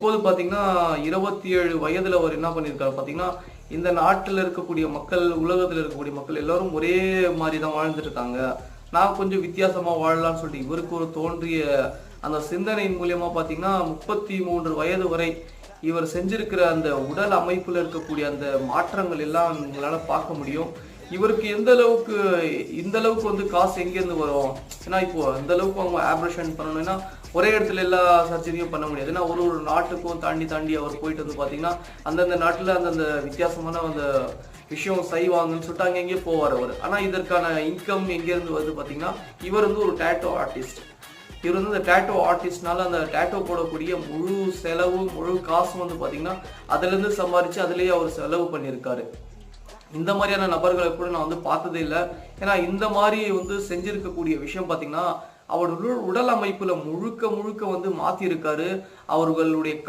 இப்போது பார்த்தீங்கன்னா இருபத்தி ஏழு வயதில் அவர் என்ன பண்ணியிருக்காரு பார்த்தீங்கன்னா இந்த நாட்டில் இருக்கக்கூடிய மக்கள் உலகத்தில் இருக்கக்கூடிய மக்கள் எல்லாரும் ஒரே மாதிரி தான் வாழ்ந்துட்டு இருக்காங்க நான் கொஞ்சம் வித்தியாசமா வாழலாம்னு சொல்லிட்டு இவருக்கு ஒரு தோன்றிய அந்த சிந்தனையின் மூலியமாக பார்த்தீங்கன்னா முப்பத்தி மூன்று வயது வரை இவர் செஞ்சிருக்கிற அந்த உடல் அமைப்பில் இருக்கக்கூடிய அந்த மாற்றங்கள் எல்லாம் உங்களால் பார்க்க முடியும். இவருக்கு எந்த அளவுக்கு இந்த அளவுக்கு வந்து காசு எங்கேருந்து வரும்? ஏன்னா இப்போ இந்த அளவுக்கு அவங்க ஆப்ரேஷன் பண்ணணும்னா ஒரே இடத்துல எல்லா சர்ஜரியும் பண்ண முடியாது. ஏன்னா ஒரு ஒரு நாட்டுக்கும் தாண்டி தாண்டி அவர் போயிட்டு வந்து பார்த்தீங்கன்னா அந்தந்த நாட்டில் அந்தந்த வித்தியாசமான அந்த விஷயம் செய்வாங்கன்னு சொல்லிட்டு அங்கே எங்கேயோ போவார் அவர். ஆனால் இதற்கான இன்கம் எங்கேருந்து வருது பார்த்தீங்கன்னா இவர் வந்து ஒரு டேட்டோ ஆர்டிஸ்ட் இவர் வந்து இந்த டேட்டோ ஆர்டிஸ்ட்னால அந்த டேட்டோ போடக்கூடிய முழு செலவு முழு காசும் வந்து பார்த்தீங்கன்னா அதுலேருந்து சம்பாரித்து அதுலேயே அவர் செலவு பண்ணியிருக்காரு. இந்த மாதிரியான நபர்களை கூட நான் வந்து பார்த்ததே இல்லை. ஏன்னா இந்த மாதிரி வந்து செஞ்சிருக்கக்கூடிய விஷயம் பார்த்தீங்கன்னா அவர் உடல் உடல் அமைப்புல முழுக்க முழுக்க வந்து மாத்தி இருக்காரு அவர்களுடைய